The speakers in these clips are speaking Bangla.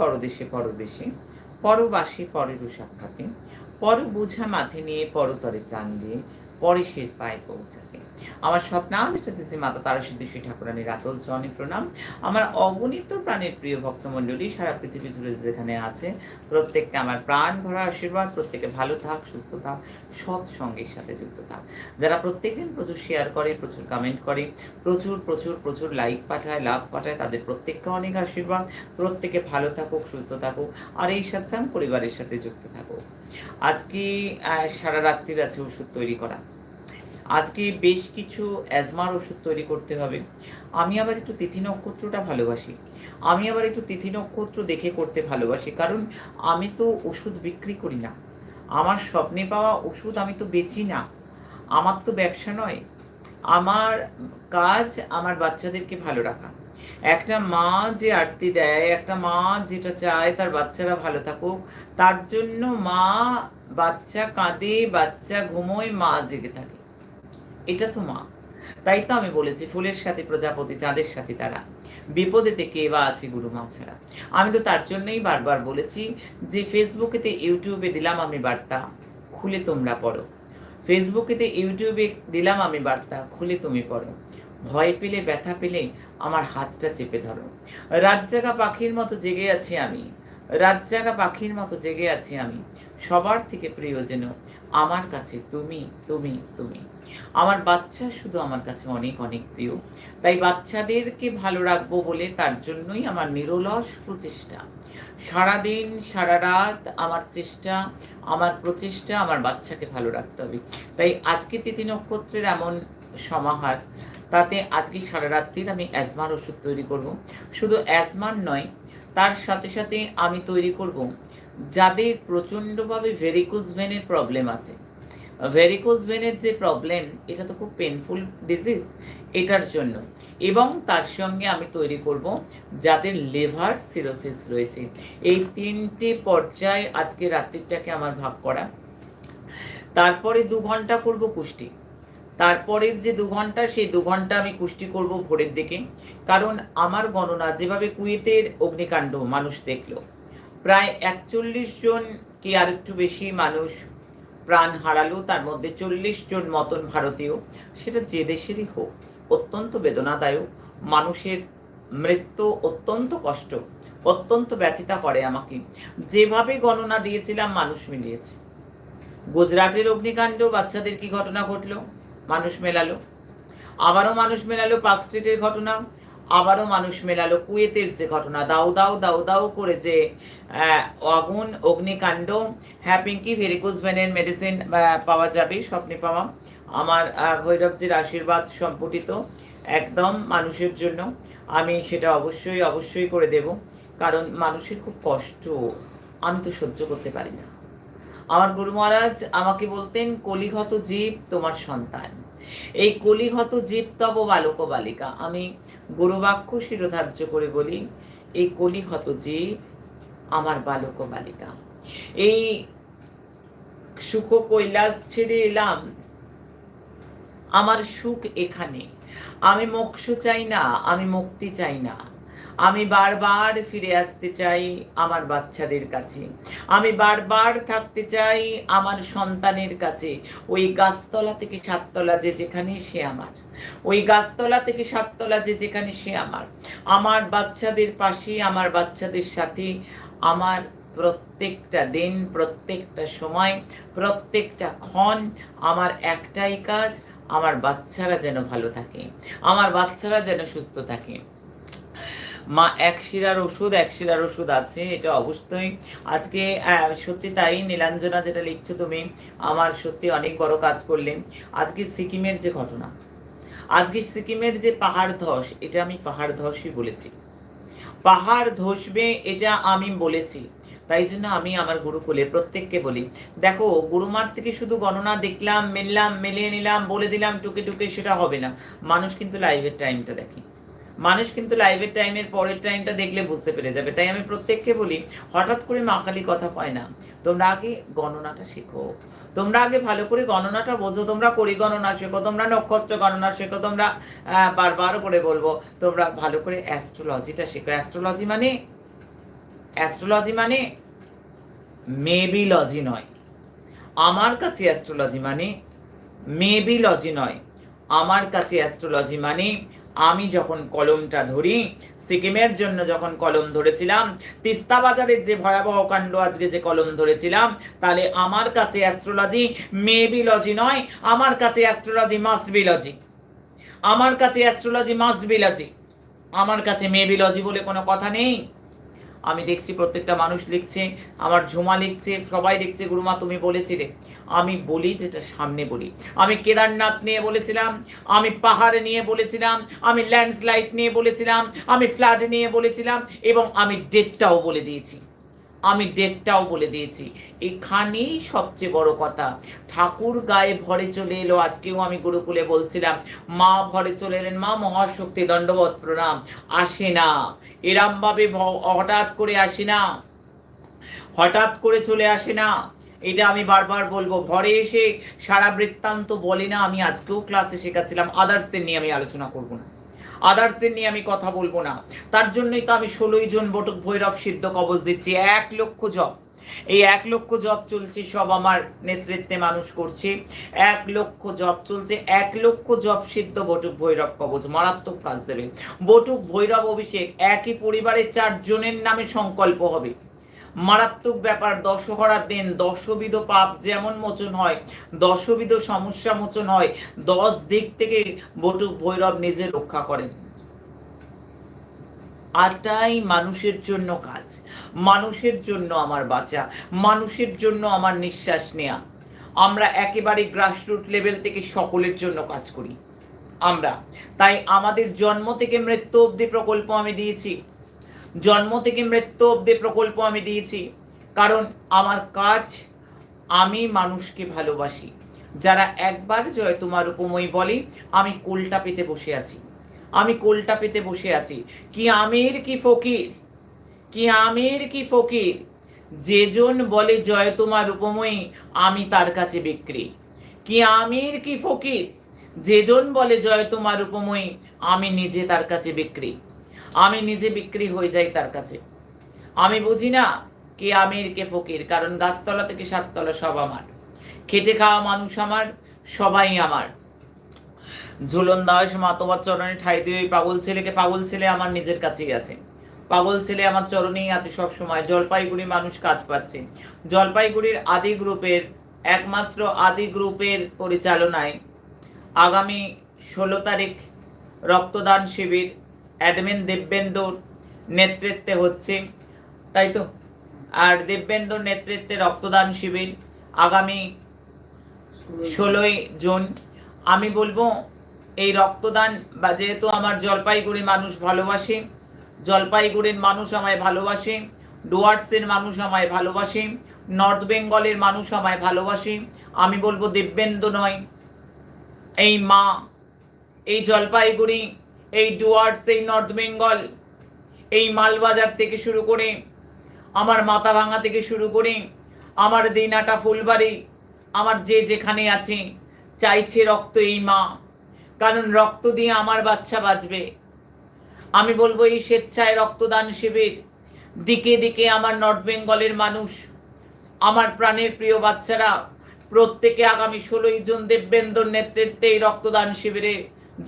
পরদেশে পরদেশে, পরবাসী পরেরও সাক্ষাতে, পর বুঝা মাথে নিয়ে পরতরে প্রাণ দিয়ে, পরে সে পায়ে পৌঁছাতে। আমার স্বপ্নাদিষ্ট শ্রী মাতা তারা সিদ্ধি শ্রী ঠাকুরানীর আতল চরণে প্রণাম। আমার অগণিত প্রাণের প্রিয় ভক্তমণ্ডলী, সারা পৃথিবী জুড়ে যেখানে আছে, প্রত্যেককে আমার প্রাণ ভরা আশীর্বাদ, প্রত্যেকে ভালো থাক, সুস্থ থাক সৎ সঙ্গের সাথে যুক্ত থাক। যারা প্রত্যেকদিন প্রচুর শেয়ার করে, প্রচুর কমেন্ট করে, প্রচুর প্রচুর প্রচুর লাইক পাঠায় লাভ পাঠায়, তাদের প্রত্যেককে অনেক আশীর্বাদ। প্রত্যেকে ভালো থাকুক, সুস্থ থাকুক, আর এই সাথে পরিবারের সাথে যুক্ত থাকুক। আজকে সারা রাত্রির আছে ওষুধ তৈরি করা। আজকে বেশ কিছু অ্যাজমার ওষুধ তৈরি করতে হবে। আমি আবার একটু তিথি নক্ষত্রটা ভালোবাসি। আমি আবার একটু তিথি নক্ষত্র দেখে করতে ভালোবাসি। কারণ আমি তো ওষুধ বিক্রি করি না। আমার স্বপ্নে পাওয়া ওষুধ আমি তো বেচি না। আমার তো ব্যবসা নয়। আমার কাজ আমার বাচ্চাদেরকে ভালো রাখা। একটা মা যে আরতি দেয়, একটা মা যেটা চায় তার বাচ্চারা ভালো থাকুক, তার জন্য মা বাচ্চা কাঁদে, বাচ্চা ঘুমোয়, মা জেগে থাকে। এটা তো মা। তাই তো আমি বলেছি, ফুলের সাথে প্রজাপতি, চাঁদের সাথে তারা। বিপদেতে কে বা আছে গুরু মা ছাড়া আমি তো তার জন্যই বারবার বলেছি যে ফেসবুকেতে ইউটিউবে দিলাম আমি বার্তা, খুলে তোমরা পড়ো। ফেসবুকেতে ইউটিউবে দিলাম আমি বার্তা, খুলে তুমি পড়ো। ভয় পেলে, ব্যথা পেলে আমার হাতটা চেপে ধরো। রাত জাগা পাখির মতো জেগে আছি আমি। রাত জাগা পাখির মতো জেগে আছি আমি। সবার থেকে প্রিয় যেন আমার কাছে তুমি তুমি তুমি। আমার বাচ্চা শুধু আমার কাছে অনেক অনেক প্রিয়। তাই বাচ্চাদেরকে ভালো রাখব বলে তার জন্যই আমার নিরলস প্রচেষ্টা। সারাদিন সারা রাত আমার চেষ্টা, আমার প্রচেষ্টা আমার বাচ্চাকে ভালো রাখতে হবে। তাই আজকে তিথি নক্ষত্রের এমন সমাহার, তাতে আজকে সারা রাত্রির আমি অ্যাজমার ওষুধ তৈরি করব। শুধু অ্যাজমার নয়, তার সাথে সাথে আমি তৈরি করব যাদের প্রচণ্ডভাবে ভেরিকোজ ভেনের প্রবলেম আছে। ভেরিকোজ ভেনের যে প্রবলেম এটা তো খুব পেনফুল ডিজিজ এটার জন্য। এবং তার সঙ্গে আমি তৈরি করব যাদের লিভার সিরোসিস রয়েছে। এই তিনটি পর্যায়ে আজকে রাত্রিটাকে আমার ভাগ করা। তারপরে দু ঘণ্টা করব কুষ্টি তারপরের যে দু ঘণ্টা, সেই দু ঘণ্টা আমি কুষ্টি করব ভোরের দিকে। কারণ আমার গণনা, যেভাবে কুয়েতের অগ্নিকাণ্ড মানুষ দেখল প্রায় একচল্লিশ জন কি আর একটু বেশি মানুষ প্রাণ হারালো, তার মধ্যে চল্লিশ জন মতন ভারতীয়। সেটা যে দেশেরই হোক, অত্যন্ত বেদনাদায়ক। মানুষের মৃত্যু অত্যন্ত কষ্ট, অত্যন্ত ব্যথিতা করে আমাকে। যেভাবে গণনা দিয়েছিলাম, মানুষ মিলিয়েছে। গুজরাটের অগ্নিকাণ্ড, বাচ্চাদের কি ঘটনা ঘটলো? মানুষ মেলালো। আবারও মানুষ মেলালো পার্ক স্ট্রিটের ঘটনা। আবারও মানুষ মেলালো। কুয়েতের যে ঘটনা, দাও দাও দাও দাও করে যে আগুন অগ্নিকাণ্ড হ্যাঁ পিঙ্কি, ভেরিকোজ ভেনের মেডিসিন পাওয়া যাবে, স্বপ্নে পাওয়া। আমার ভৈরবজির আশীর্বাদ সম্পুটিত একদম মানুষের জন্য। আমি সেটা অবশ্যই অবশ্যই করে দেব, কারণ মানুষের খুব কষ্ট। আমি তো সহ্য করতে পারি না। আমার গুরু মহারাজ আমাকে বলতেন, কলিহত জীব তোমার সন্তান। এই কলিহত জীব তব বালক বালিকা আমি গুরুবাক্য শিরোধার্য করে বলি, এই কলিহত যে আমার বালক বালিকা। এই সুখ কৈলাস ছেড়ে এলাম, আমার সুখ এখানে। আমি মোক্ষ চাই না, আমি মুক্তি চাই না। আমি বারবার ফিরে আসতে চাই আমার বাচ্চাদের কাছে। আমি বারবার থাকতে চাই আমার সন্তানের কাছে। ওই গাছতলা থেকে সাততলা যে যেখানে সে আমার। ওই গাছতলা থেকে সাততলা যে যেখানে সে আমার আমার বাচ্চাদের পাশে, আমার বাচ্চাদের সাথে, আমার প্রত্যেকটা দিন, প্রত্যেকটা সময়, প্রত্যেকটা ক্ষণ আমার একটাই কাজ, আমার বাচ্চারা যেন ভালো থাকে, আমার বাচ্চারা যেন সুস্থ থাকে। মা, এক শিরার ওষুধ, এক শিরার ওষুধ আছে, এটা অবশ্যই। আজকে সত্যি তাই, নীলাঞ্জনা যেটা লিখছো তুমি, আমার সত্যি অনেক বড় কাজ করলেন আজকে সিকিমের যে ঘটনা আজকে সিকিমের যে পাহাড় ধস, এটা আমি পাহাড় ধসই বলেছি। পাহাড় ধসবে, এটা আমি বলেছি। তাই জন্য আমি আমার গুরুকুলে প্রত্যেককে বলি, দেখো, গুরুমার থেকে শুধু গণনা দেখলাম, মেললাম মেলিয়ে নিলাম, বলে দিলাম, টুকে টুকে সেটা হবে না। মানুষ কিন্তু লাইভের টাইমটা দেখে। মানুষ কিন্তু লাইভের টাইমের পরের টাইমটা দেখলে বুঝতে পেরে যাবে। তাই আমি প্রত্যেককে বলি, হঠাৎ করে মাকালি কথা পায় না, তোমরা আগে গণনাটা শেখো। তোমরা আগে ভালো করে গণনাটা বোঝো তোমরা করি গণনা শেখো তোমরা নক্ষত্র গণনা শেখো তোমরা আহ, বারবার করে বলব তোমরা ভালো করে অ্যাস্ট্রোলজিটা শেখো। অ্যাস্ট্রোলজি মানে? অ্যাস্ট্রোলজি মানে মেবি লজি নয়। আমার কাছে অ্যাস্ট্রোলজি মানে মেবি লজি নয়। আমার কাছে অ্যাস্ট্রোলজি মানে আমি যখন কলমটা ধরি, সিকিমের জন্য যখন কলম ধরেছিলাম, তিস্তা বাজারের যে ভয়াবহ কাণ্ড আজকে যে কলম ধরেছিলাম, তাহলে আমার কাছে অ্যাস্ট্রোলজি মেবিলজি নয়, আমার কাছে অ্যাস্ট্রোলজি মাস্ট বিলজি আমার কাছে অ্যাস্ট্রোলজি মাস্ট বিলজি আমার কাছে মেবিলজি বলে কোনো কথা নেই। আমি দেখছি প্রত্যেকটা মানুষ লিখছে, আমার ঝুমা লিখছে, সবাই লিখছে, গুরুমা তুমি বলেছিলে। আমি বলি যেটা সামনে বলি। আমি কেদারনাথ নিয়ে বলেছিলাম, আমি পাহাড় নিয়ে বলেছিলাম, আমি ল্যান্ডস্লাইড নিয়ে বলেছিলাম, আমি ফ্লাড নিয়ে বলেছিলাম, এবং আমি ডেটটাও বলে দিয়েছি। আমি ডেটটাও বলে দিয়েছি। এখানেই সবচেয়ে বড় কথা। ঠাকুর গায়ে ভরে চলে এলো, আজকেও আমি গুরুকুলে বলছিলাম, মা ভরে চলে এলেন, মা মহাশক্তি দণ্ডবত প্রণাম, আসে না। এরামভাবে হঠাৎ করে আসে না। হঠাৎ করে চলে আসে না। এটা আমি বারবার বলব ভরে এসে সারা বৃত্তান্ত বলে না আমি আজকেও ক্লাসে শেখাচ্ছিলাম আদার্সদের নিয়ে আমি আলোচনা করব না। আদার্সদের নিয়ে আমি কথা বলব না। তার জন্যই তো আমি ষোলোই জন বটক ভৈরব সিদ্ধ কবজ দিচ্ছি। এক লক্ষ জব এই এক লক্ষ জব চলছে, সব আমার নেতৃত্বে মানুষ করছে। এক লক্ষ জব চলছে, এক লক্ষ জব সিদ্ধ বটুক ভৈরব কবচ মারাত্মক কাজ দেবে। বটুক ভৈরব অভিষেক, একই পরিবারের চারজনের নামে সংকল্প হবে। মারাত্মক ব্যাপার, দশহরার দিন দশবিধ পাপ যেমন মোচন হয়, দশবিধ সমস্যা মোচন হয়, দশ দিক থেকে বটুক ভৈরব নিজে রক্ষা করেন। আটাই মানুষের জন্য কাজ, মানুষের জন্য আমার বাঁচা, মানুষের জন্য আমার নিঃশ্বাস নেয়া। আমরা একেবারে গ্রাসরুট লেভেল থেকে সকলের জন্য কাজ করি। আমরা, তাই আমাদের জন্ম থেকে মৃত্যু অবধি প্রকল্প আমি দিয়েছি। জন্ম থেকে মৃত্যু অব্দি প্রকল্প আমি দিয়েছি। কারণ আমার কাজ, আমি মানুষকে ভালোবাসি। যারা একবার জয় তোমার উপময় বলে, আমি কোলটা পেতে বসে আছি। আমি কোলটা পেতে বসে আছি। কি আমির কি ফকির? কি আমির কি ফকির? যেজন বলে জয় তোমার উপময়ী, আমি তার কাছে বিক্রি। কি আমির কি ফকির? যেজন বলে জয় তোমার উপময়ী, আমি নিজে তার কাছে বিক্রি। আমি নিজে বিক্রি হয়ে যাই তার কাছে। আমি বুঝি না কে আমির, কে ফকির, কারণ গাছতলা থেকে সাততলা সব আমার। খেটে খাওয়া মানুষ আমার, সবাই আমার। ঝুলন দাস মাতবার চরণে ঠাই দিয়ে ওই পাগল ছেলেকে, পাগল ছেলে আমার নিজের কাছেই আছে। পাগল ছেলে আমার চরণেই আছে সব সময় জলপাইগুড়ি মানুষ কাজ পাচ্ছে। জলপাইগুড়ির আদি গ্রুপের একমাত্র আদি গ্রুপের পরিচালনায় আগামী ষোলো তারিখ রক্তদান শিবির অ্যাডমিন দিব্যেন্দুর নেতৃত্বে হচ্ছে, তাই তো? আর দিব্যেন্দুর নেতৃত্বে রক্তদান শিবির আগামী ষোলোই জুন। আমি বলব, এই রক্তদান বা যেহেতু আমার জলপাইগুড়ির মানুষ ভালোবাসে, জলপাইগুড়ির মানুষ আমায় ভালোবাসে, ডুয়ার্সের মানুষ আমায় ভালোবাসে, নর্থ বেঙ্গলের মানুষ আমায় ভালোবাসে, আমি বলব দিব্যেন্দু নয়, এই মা, এই জলপাইগুড়ি এই ডুয়ার্স, এই নর্থ বেঙ্গল, এই মালবাজার থেকে শুরু করে, আমার মাথা ভাঙা থেকে শুরু করে, আমার দিনাটা ফুলবাড়ি, আমার যে যেখানে আছে, চাইছে রক্ত এই মা, কারণ রক্ত দিয়ে আমার বাচ্চা বাঁচবে। আমি বলব এই স্বেচ্ছায় রক্তদান শিবির, দিকে দিকে আমার নর্থ বেঙ্গলের মানুষ, আমার প্রাণের প্রিয় বাচ্চারা, প্রত্যেকে আগামী ষোলোই জুন দেববেন্দর নেতৃত্বে এই রক্তদান শিবিরে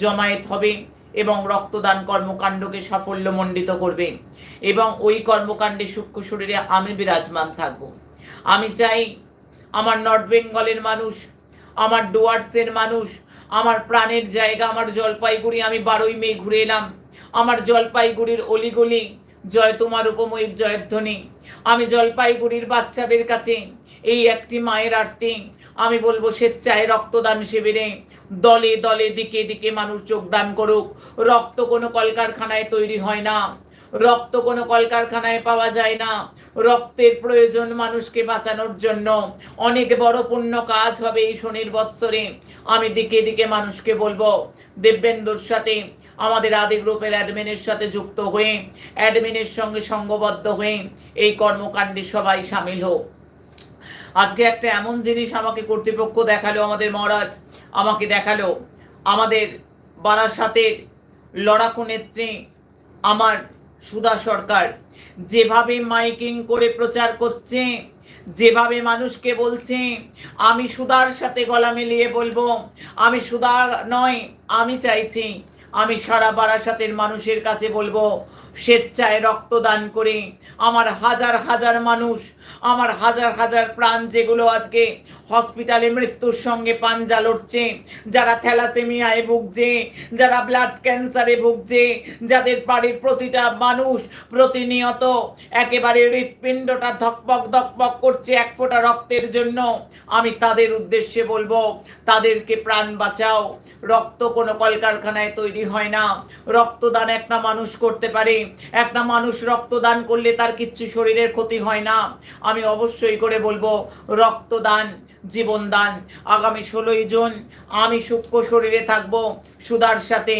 জমায়েত হবে। এবং রক্তদান কর্মকাণ্ডকে সাফল্য সাফল্যমণ্ডিত করবে। এবং ওই কর্মকাণ্ডে সূক্ষ্ম শরীরে আমি বিরাজমান থাকব। আমি চাই আমার নর্থ বেঙ্গলের মানুষ, আমার ডুয়ার্সের মানুষ, আমার প্রাণের জায়গা, আমার জলপাইগুড়ি, আমি বারোই মে ঘুরে এলাম। আমার জলপাইগুড়ির অলিগলি, জয় তোমার উপময়ীর জয়ধ্বনি। আমি জলপাইগুড়ির বাচ্চাদের কাছে এই একটি মায়ের আরতি। আমি বলব স্বেচ্ছায় রক্তদান শিবিরে। দলে দলে, দিকে দিকে মানুষ যোগদান করুক। রক্ত কোনো কলকারখানায় তৈরি হয় না। রক্ত কোনো কলকারখানায় পাওয়া যায় না। রক্তের প্রয়োজন মানুষকে বাঁচানোর জন্য। অনেক বড় পুণ্য কাজ হবে এই শনির বৎসরে। আমি দিকে দিকে মানুষকে বলব দিব্যেন্দুর সাথে, আমাদের আদি গ্রুপের অ্যাডমিনের সাথে যুক্ত হয়ে, অ্যাডমিনের সঙ্গে সঙ্গবদ্ধ হয়ে এই কর্মকাণ্ডে সবাই সামিল হোক। আজকে একটা এমন জিনিস আমাকে কর্তৃপক্ষ দেখাল আমাদের মহারাজ। আমাকে দেখাল। আমাদের বারাসাতের লড়াকু নেত্রী, আমার সুধা সরকার। যেভাবে মাইকিং করে প্রচার করছে, যেভাবে মানুষকে বলছে, আমি সুধার সাথে গলা মিলিয়ে বলব, আমি সুধা নয়, আমি চাইছি, আমি সারা বারাসাতের মানুষের কাছে বলব, স্বেচ্ছায় রক্তদান করে আমার হাজার হাজার মানুষ আমার হাজার হাজার প্রাণ যেগুলো আজকে হসপিটালে মৃত্যুর সঙ্গে পাঞ্জা লড়ছে, যারা থ্যালাসেমিয়ায় ভুগছে, যারা ব্লাড ক্যান্সারে ভুগছে, যাদের বাড়ির প্রতিটা মানুষ প্রতিনিয়ত একেবারে হৃৎপিণ্ডটা ধকপক ধকপক করছে এক ফোঁটা রক্তের জন্য। আমি তাদের উদ্দেশ্যে বলব, তাদেরকে প্রাণ বাঁচাও। রক্ত কোনো কলকারখানায় তৈরি হয় না। রক্তদান একটা মানুষ করতে পারে। একটা মানুষ রক্তদান করলে তার কিচ্ছু শরীরের ক্ষতি হয় না। আমি অবশ্যই করে বলব, রক্তদান, জীবনদান। আগামী ষোলোই জুন আমি সূক্ষ্ম শরীরে থাকব সুদার সাথে।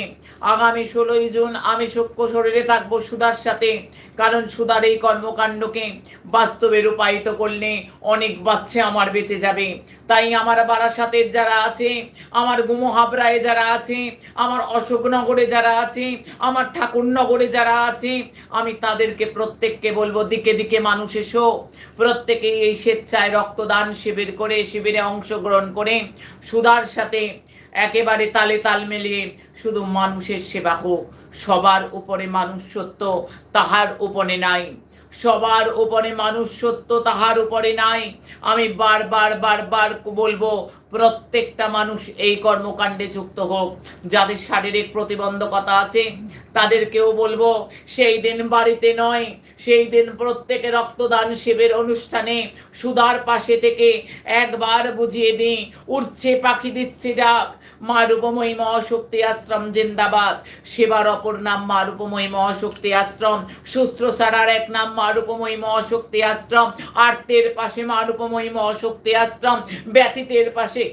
আগামী ষোলোই জুন আমি সূক্ষ্ম শরীরে থাকব সুধার সাথে। কারণ সুধার এই কর্মকাণ্ডকে বাস্তবে রূপায়িত করলে অনেক বাচ্চা আমার বেঁচে যাবে। তাই আমার বারাসাতের যারা আছে, আমার গুমহাবরায় যারা আছে, আমার অশোকনগরে যারা আছে, আমার ঠাকুরনগরে যারা আছে, আমি তাদেরকে প্রত্যেককে বলব, দিকে দিকে মানুষ এসো। প্রত্যেকেই এই স্বেচ্ছায় রক্তদান শিবির করে, শিবিরে অংশগ্রহণ করে সুধার সাথে একেবারে তালে তাল মিলিয়ে শুধু মানুষের সেবা হোক, সবার উপরে মানুষ সত্য তাহার উপরে নাই। সবার উপরে মানুষ সত্য তাহার উপরে নাই। আমি বারবার বারবার বলব, প্রত্যেকটা মানুষ এই কর্মকাণ্ডে যুক্ত হোক। যাদের শারীরিক প্রতিবন্ধকতা আছে, তাদেরকেও বলব, সেই দিন বাড়িতে নয়, সেই দিন প্রত্যেকে রক্তদান শিবির অনুষ্ঠানে সুধার পাশে থেকে একবার বুঝিয়ে দিই উঠছে পাখি দিচ্ছে ডাক মা রূপময়ী মহাশক্তি আশ্রম, জিন্দাবাদ। সেবার অপর নাম মা রূপময়ী মহাশক্তি আশ্রম। শুশ্রূষার এক নাম মা রূপময়ী মহাশক্তি আশ্রম। আর্তের পাশে মা রূপময়ী মহাশক্তি আশ্রম। ব্যথিতের পাশে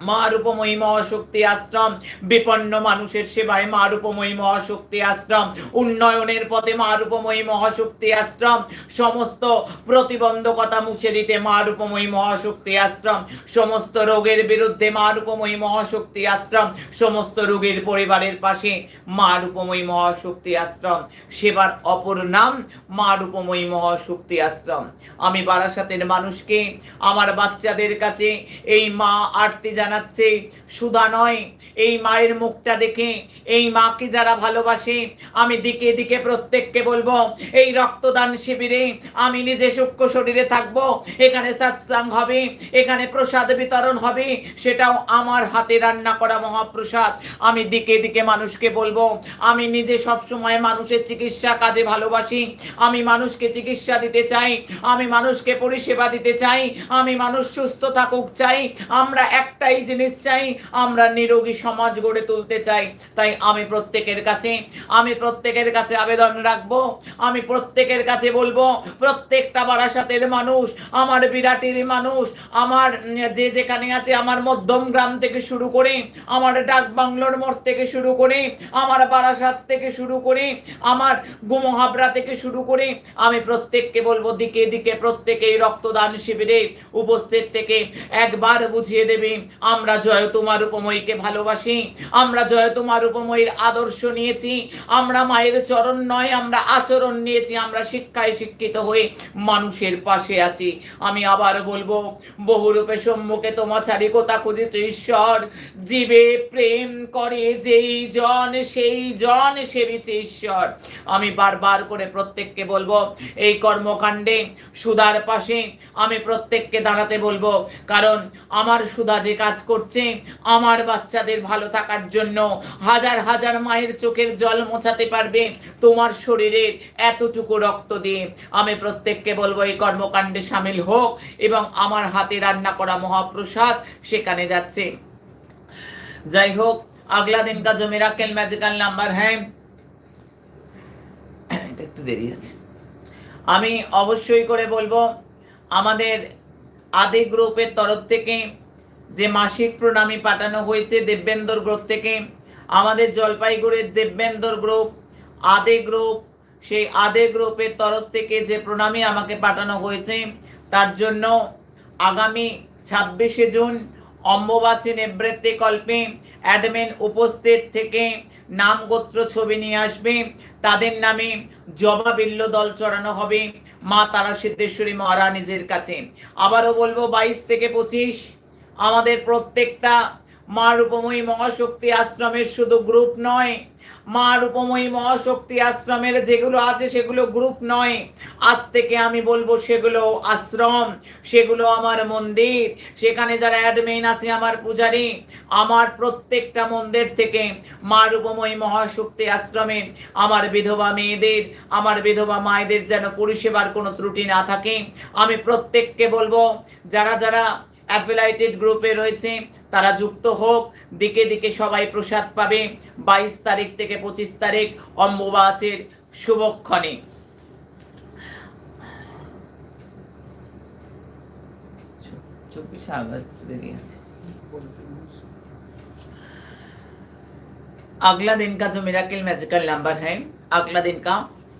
মা রূপময়ী মহাশক্তি আশ্রম, বিপন্ন মানুষের সেবায় মা রূপময়ী মহাশক্তি আশ্রম, উন্নয়নের পথে মা রূপময়ী মহাশক্তি আশ্রম, সমস্ত প্রতিবন্ধকতা মুছে দিতে মা রূপময়ী মহাশক্তি আশ্রম, সমস্ত রোগের বিরুদ্ধে মা রূপময়ী মহাশক্তি আশ্রম, সমস্ত রোগীর পরিবারের পাশে মা রূপময়ী মহাশক্তি আশ্রম, সেবার অপর নাম মা রূপময়ী মহাশক্তি আশ্রম। আমি বারাসাতের মানুষকে, আমার বাচ্চাদের কাছে এই মা আরতি জানাচ্ছে, সুধা নয়, এই মায়ের মুখটা দেখে, এই মাকে যারা ভালোবাসে, আমি দিকে দিকে প্রত্যেককে বলব, এই রক্তদান শিবিরে আমি নিজে সূক্ষ্ম শরীরে থাকব, এখানে সৎসাং হবে, এখানে প্রসাদ বিতরণ হবে, সেটাও আমার হাতে রান্না করা মহাপ্রসাদ। আমি দিকে দিকে মানুষকে বলব, আমি নিজে সবসময় মানুষের চিকিৎসা কাজে ভালোবাসি, আমি মানুষকে চিকিৎসা দিতে চাই, আমি মানুষকে পরিষেবা দিতে চাই, আমি মানুষ সুস্থ থাকুক চাই, আমরা একটাই জিনিস চাই আমরা নিরোগী সমাজ গড়ে তুলতে চাই। তাই আমি প্রত্যেকের কাছে, আমি প্রত্যেকের কাছে আবেদন রাখব। আমি প্রত্যেকের কাছে বলব, প্রত্যেকটা বারাসাতের মানুষ, আমার বিরাটির মানুষ, আমার যে যেখানে আছে, আমার মধ্যম গ্রাম থেকে শুরু করে, আমার ডাক বাংলোর মোড় থেকে শুরু করে, আমার বারাসাত থেকে শুরু করে, আমার গুমহাবরা থেকে শুরু করে, আমি প্রত্যেককে বলব, দিকে দিকে প্রত্যেকে রক্তদান শিবিরে উপস্থিত থেকে একবার বুঝিয়ে দেবে আমরা জয় তোমার উপময়ীকে ভালোবাসি, আমরা জয় তোমার উপময়ীর আদর্শ নিয়েছি, আমরা মায়ের চরণ নয়, আমরা আচরণ নিয়েছি, আমরা শিক্ষায় শিক্ষিত হয়ে মানুষের পাশে আছি। আমি আবার বলব বহুরূপে সম্মুখে তোমা ছাড়ি কোথা খুঁজেছে, ঈশ্বর? জীবে প্রেম করে যেই জন, সেই জন সেবিছে ঈশ্বর। আমি বারবার করে প্রত্যেককে বলব, এই কর্মকাণ্ডে সুধার পাশে আমি প্রত্যেককে দাঁড়াতে বলব, কারণ আমার সুধা যে কাজ কাজ করছে। আমার বাচ্চাদের ভালো থাকার জন্য হাজার হাজার মায়ের চোখের জল মোছাতে পারবে। তোমার শরীরের এতটুকু রক্ত দিয়ে আমি প্রত্যেককে বলব, এই কর্মকাণ্ডে সামিল হোক এবং আমার হাতে রান্না করা মহাপ্রসাদ সেখানে যাচ্ছে। যাই হোক, আগলা দিন কাজ মেরাকেল ম্যাজিক্যাল নাম্বার হ্যাঁ। এটা একটু দেরি আছে। আমি অবশ্যই করে বলব, আমাদের আদি গ্রুপের তরফ থেকে যে মাসিক প্রণামী পাঠানো হয়েছে দেববেন্দর গ্রুপ থেকে, আমাদের জলপাইগুড়ির দেববেন্দর গ্রুপ, আদে গ্রুপ, সেই আদে গ্রুপের তরফ থেকে যে প্রণামী আমাকে পাঠানো হয়েছে, তার জন্য আগামী ছাব্বিশে জুন অম্বুবাচী নিবৃত্তি কল্পে অ্যাডমিন উপস্থিত থেকে নাম গোত্র ছবি নিয়ে আসবে। তাদের নামে জবাবিল্ল দল চড়ানো হবে মা তারা সিদ্ধেশ্বরী মহারানীজের কাছে। আবারও বলব বাইশ থেকে পঁচিশ আমাদের প্রত্যেকটা মা রূপময়ী মহাশক্তি আশ্রমের শুধু গ্রুপ নয়। মা রূপময়ী মহাশক্তি আশ্রমের যেগুলো আছে সেগুলো গ্রুপ নয়। আজ থেকে আমি বলব সেগুলো আশ্রম, সেগুলো আমার মন্দির। সেখানে যারা অ্যাডমিন আছে, আমার পূজারী, আমার প্রত্যেকটা মন্দির থেকে মা রূপময়ী মহাশক্তি আশ্রমে আমার বিধবা মেয়েদের, আমার বিধবা মায়েদের যেন পরিষেবার কোনো ত্রুটি না থাকে। আমি প্রত্যেককে বলব, যারা যারা অ্যাফিলাইটেড গ্রুপে রয়েছে তারা যুক্ত হোক দিকে দিকে সবাই প্রসাদ পাবে বাইশ তারিখ থেকে পঁচিশ তারিখ অম্বুবাচের শুভক্ষণে চব্বিশে আগস্ট দেরি আছে अगला दिन का जो मिराकिल मैजिकल नंबर है अगला दिन का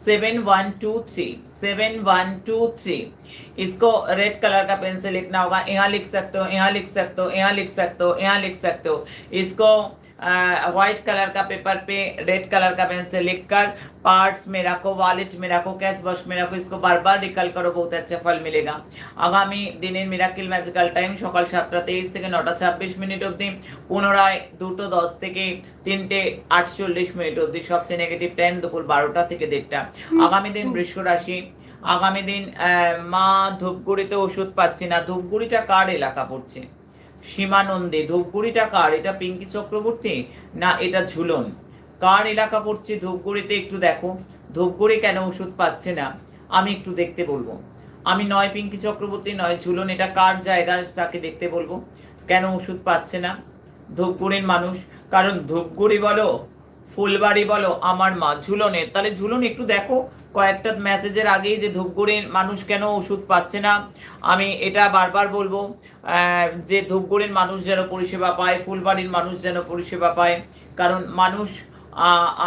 seven one two three seven one two three इसको रेड कलर का पेन से लिखना होगा। यहाँ लिख सकते हो, यहाँ लिख सकते हो, यहाँ लिख सकते हो, यहाँ लिख सकते हो। इसको व्हाइट कलर का पेपर पे रेड कलर का पेन से लिखकर पार्ट्स में रखो वॉलेट में रखो कैश बॉक्स में रखो इसको बार बार रिकल करो बहुत अच्छा फल मिलेगा আগামী দিনের মিরাকিল ম্যাজিক্যাল টাইম সকাল সাতটা তেইশ থেকে নটা ছাব্বিশ মিনিট অবধি পুনরায় দুটো দশ থেকে তিনটে আটচল্লিশ মিনিট অবধি সবচেয়ে নেগেটিভ টাইম দুপুর বারোটা থেকে দেড়টা আগামী দিন বৃষ রাশি আগামী দিন আহ, মা ধূপগুড়িতে ওষুধ পাচ্ছি না ধূপগুড়িটা কার এলাকা পড়ছে সীমানন্দে। ধূপগুড়িটা কার? এটা পিঙ্কি চক্রবর্তী? না, এটা ঝুলন। কার এলাকা পড়ছে ধূপগুড়িতে একটু দেখো। ধূপগুড়ি কেন ওষুধ পাচ্ছে না? আমি একটু দেখতে বলব। আমি নয় পিঙ্কি চক্রবর্তী, নয় ঝুলন, এটা কার জায়গা তাকে দেখতে বলব? কেন ওষুধ পাচ্ছে না? ধূপগুড়ির মানুষ। কারণ ধূপগুড়ি বলো, ফুলবাড়ি বলো, আমার মা ঝুলনের। তাহলে ঝুলন একটু দেখো। কয়েকটা মেসেজের আগেই যে ধূপগুড়ির মানুষ কেন ওষুধ পাচ্ছে না, আমি এটা বারবার বলব যে ধূপগুড়ির মানুষ যেন পরিষেবা পায়, ফুলবাড়ির মানুষ যেন পরিষেবা পায়, কারণ মানুষ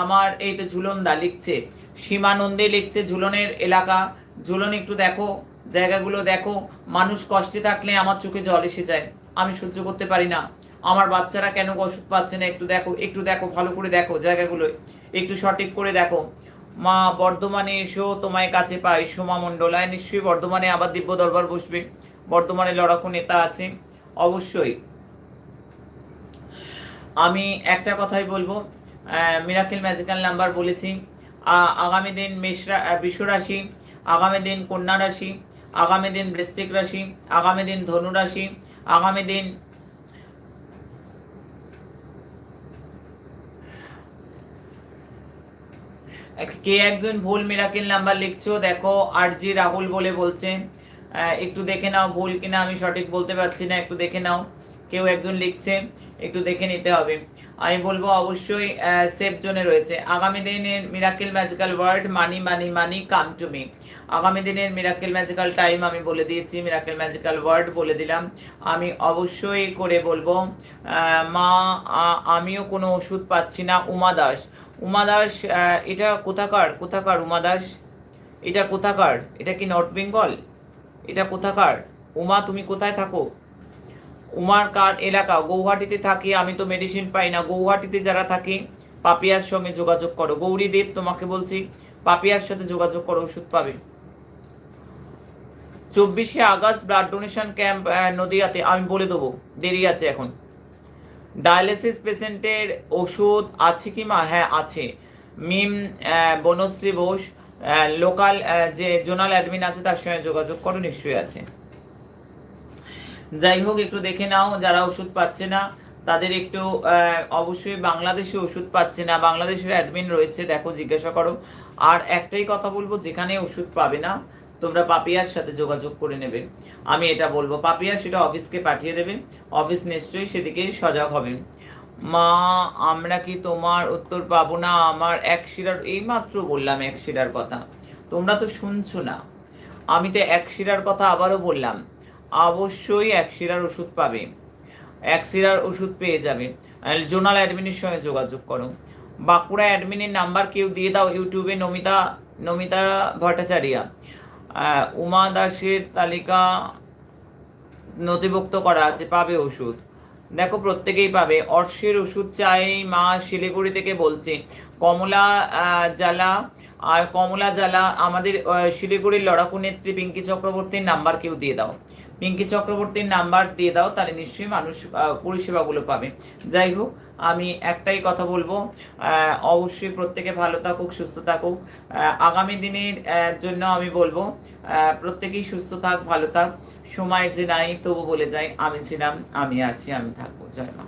আমার এইটা ঝুলনদা লিখছে, সীমানন্দে লিখছে ঝুলনের এলাকা, ঝুলন একটু দেখো, জায়গাগুলো দেখো, মানুষ কষ্টে থাকলে আমার চোখে জল এসে যায়, আমি সহ্য করতে পারি না, আমার বাচ্চারা কেন ওষুধ পাচ্ছে না, একটু দেখো একটু দেখো, ভালো করে দেখো জায়গাগুলো, একটু সঠিক করে দেখো মা বর্ধমানে এসো, তোমায় কাছে পাই। সোমা মণ্ডলায় নিশ্চয়ই বর্ধমানে আবার দিব্য দরবার বসবে। বর্ধমানে লড়াকু নেতা আছে। অবশ্যই। আমি একটা কথাই বলব। মিরাকেল ম্যাজিক্যাল নাম্বার বলেছি। আগামী দিন মেষরা বিশ্ব রাশি আগামী দিন কন্যা রাশি, আগামী দিন বৃশ্চিক রাশি, আগামী দিন ধনু রাশি, আগামী দিন কে একজন ভুল মিরাকেল নাম্বার লিখছো? দেখো আর জি রাহুল বলে বলছে। একটু দেখে নাও ভুল কিনা, আমি সঠিক বলতে পারছি না, একটু দেখে নাও। কেউ একজন লিখছে, একটু দেখে নিতে হবে। আমি বলব অবশ্যই সেফ জোনে রয়েছে। আগামী দিনের miracle magical word money money money come to me আগামী দিনের মিরাকেল ম্যাজিক্যাল টাইম আমি বলে দিয়েছি, মিরাকেল ম্যাজিক্যাল ওয়ার্ড বলে দিলাম। আমি অবশ্যই করে বলব মা আমিও কোনো ওষুধ পাচ্ছি না, উমা দাস। উমা দাস এটা কোথাকার? কোথাকার উমা দাস? এটা কোথাকার? এটা কি নর্থ বেঙ্গল? এটা কোথাকার? উমা, তুমি কোথায় থাকো? উমার কার এলাকা? গৌহাটিতে থাকি, আমি তো মেডিসিন পাই না। গৌহাটিতে যারা থাকে, পাপিয়ার সঙ্গে যোগাযোগ করো। গৌরী দেব, তোমাকে বলছি, পাপিয়ার সাথে যোগাযোগ করো, ওষুধ পাবে। চব্বিশে আগস্ট ব্লাড ডোনেশন ক্যাম্প নদিয়াতে। আমি বলে দেবো, দেরি আছে এখন। ডায়ালিসিস পেশেন্টের ওষুধ আছে কি মা? হ্যাঁ আছে। মিম বনশ্রী বোস লোকাল যে জোনাল অ্যাডমিন আছে তার সঙ্গে যোগাযোগ করো, নিশ্চয়ই আছে। যাই হোক, একটু দেখে নাও, যারা ওষুধ পাচ্ছে না, তাদের একটু অবশ্যই বাংলাদেশে ওষুধ পাচ্ছে না, বাংলাদেশের অ্যাডমিন রয়েছে, দেখো, জিজ্ঞাসা করো। আর একটাই কথা বলব, যেখানে ওষুধ পাবে না তোমরা পাপিয়ার সাথে যোগাযোগ করে নেবে। আমি এটা বলব, পাপিয়া সেটা অফিসকে পাঠিয়ে দেবে, অফিস নিশ্চয়ই সেদিকে সজাগ হবে। মা, আমরা কি তোমার উত্তর পাবো না? আমার এক শিরার, এইমাত্র বললাম এক শিরার কথা। তোমরা তো শুনছো না। আমি তো এক শিরার কথা আবারও বললাম, অবশ্যই এক শিরার ওষুধ পাবে। এক শিরার ওষুধ পেয়ে যাবে। জোনাল অ্যাডমিনের সঙ্গে যোগাযোগ করো। বাঁকুড়া অ্যাডমিনের নাম্বার কেউ দিয়ে দাও ইউটিউবে নমিতা নমিতা ভট্টাচারিয়া। উমা দাসের তালিকা নথিভুক্ত করা আছে, পাবে ওষুধ। দেখো, প্রত্যেকেই পাবে। অর্শের ওষুধ চাই মা শিলিগুড়ি থেকে বলছে। কমলা জ্বালা, আর কমলা জ্বালা আমাদের শিলিগুড়ির লড়াকু নেত্রী পিঙ্কি চক্রবর্তীর নাম্বার কেউ দিয়ে দাও। পিঙ্কি চক্রবর্তীর নাম্বার দিয়ে দাও, তাহলে নিশ্চয়ই মানুষ পরিষেবাগুলো পাবে। যাই হোক আমি একটাই কথা বলব অবশ্যই প্রত্যেকে ভালো থাকুক, সুস্থ থাকুক। আগামী দিনের জন্য আমি বলব প্রত্যেকেই সুস্থ থাক, ভালো থাক। সময় যে নাই, তবু বলে যাই, আমি ছিলাম, আমি আছি, আমি থাকব। জয় মা।